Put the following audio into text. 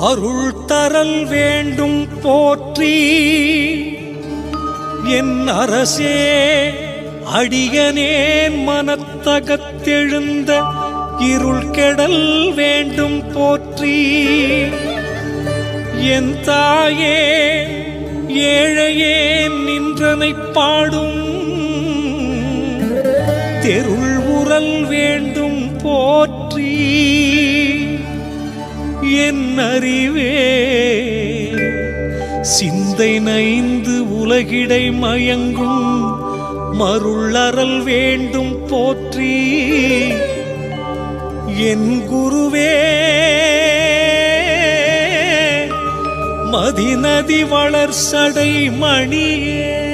அருள் தரல் வேண்டும் போற்றி. என் அரசே அடியனேன் மனத்தகத்தெழுந்த இருள் கெடல் வேண்டும் போற்றி. என் தாயே ஏழையே நின்றனை பாடும். தெருள் உரல் வேண்டும் போற்றி. என் அறிவே. சிந்தை நைந்து உலகிடை மயங்கும் மருளறல் வேண்டும் போற்றி. என் குருவே மதிநதி வளர் சடை மணியே.